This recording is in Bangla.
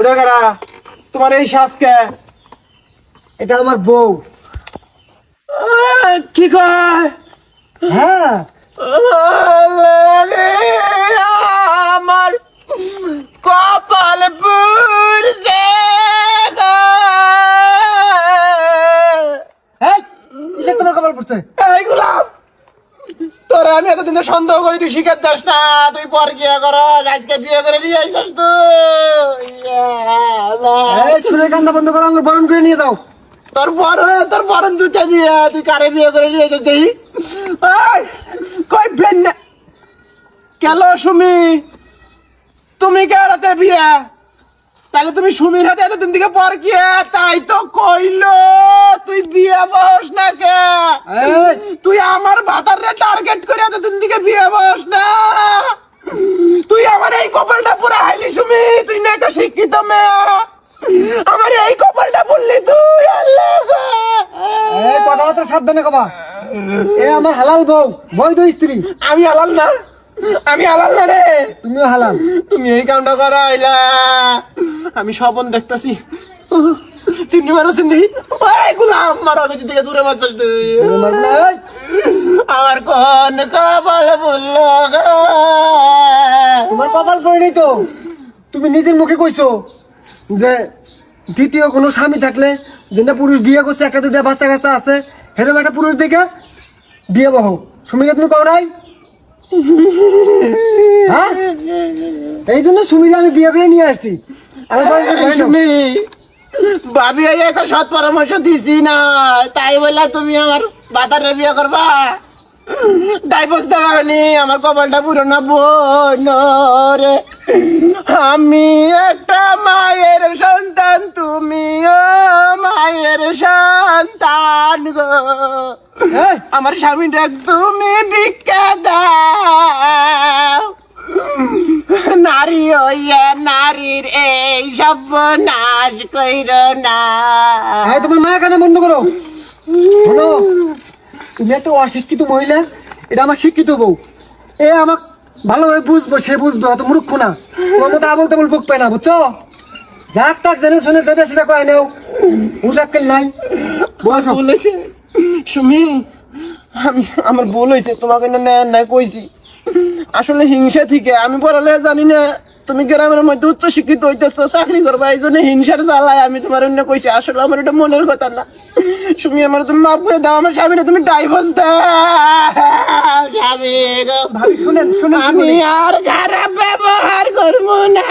ওটা কারা? তোমার এই শ্বাসকে এটা আমার বউ। কি কয়? হ্যাঁ। তোরা আমি এতদিন ধরে সন্দেহ করি তুই শিখে দাস না তুই পর গিয়ে কর আজকে বিয়ে করে নিয়ে আইসাস তুই। এই শুনে কান্দা বন্ধ করো আমার বরণ করে নিয়ে যাও। তোর বড় তোর জুতা দিয়ে তুই কারে বিয়ে করে নিয়ে দেখি? কই বেন কেন সুমি? তুমি কে রাতে বিয়ে? তাহলে তুমি সুমির হাতে এতদিন থেকে পর গিয়ে তাই তো কইলো তুই বিয়ে বস না কে? তুই আমার ভাতার করে এতদিন থেকে বিয়ে বস না। তুই আমার এই কপালটা পুরো হাইলি সুমি তুই না একটা শিক্ষিত মেয়ে। আমার এই কপালটা বললি তুই আল্লাহ। এই কথাবার্তা সাবধানে কবা। এ আমার হালাল বউ বৈধ স্ত্রী। আমি আলাল না আমি আলাল না রে। তুমিও হালাল। তুমি এই কামটা করাইলা আমি স্বপন দেখতাছি। চিনি মারো চিনি। থেকে দূরে মারছিস তুই তুমি মারবে না, এই। আমার কোন কপাল বলল তোমার কপাল কই তো? তুমি নিজের মুখে কইছো যে দ্বিতীয় কোনো স্বামী থাকলে যেটা পুরুষ বিয়ে করছে একটা দুটা বাচ্চা কাচ্চা আছে সেরকম একটা পুরুষ দেখে বিয়ে বহ। সুমিকে তুমি কও নাই? হ্যাঁ? এই জন্য সুমিকে আমি বিয়ে করে নিয়ে আসছি। আমি ভাবি একটা সৎ পরামর্শ দিছি না। তাই বললা তুমি আমার বাতারে বিয়ে করবা? ডাইভোর্স দেবানি আমার কপালটা পুরো না বোন রে। আমি একটা মায়ের সন্তান তুমিও মায়ের সন্তান গো। আমার স্বামীটা তুমি ভিক্ষা দাও। হইয়া নারীর এই সব কইর না। তোমার মা কানে বন্ধ করো? শোনো তুমি একটা অশিক্ষিত মহিলা এটা আমার শিক্ষিত বউ। এ আমার ভালোভাবে বুঝব সে বুঝবে অত মূর্খ না। মতো আবল তাবল বুক পায় না বুঝছ? যাক তাক জেনে শুনে যেটা সেটা কয় নেও। উসাক্কেল নাই। হয়েছে সুমি আমি আমার ভুল হয়েছে তোমাকে না কইছি। আসলে হিংসা থেকে আমি পড়ালে জানি না। তুমি গ্রামের মধ্যে উচ্চ শিক্ষিত হইতেছো চাকরি করবা এই জন্য হিংসার জ্বালায় আমি তোমার অন্য কইছি আসলে আমার এটা মনের কথা না। তুমি আমার তুমি মাফ করে দাও আমার স্বামীরা তুমি ডাইভোর্স দাও। স্বামী গো। শুনেন শুনেন আমি আর খারাপ ব্যবহার করব না।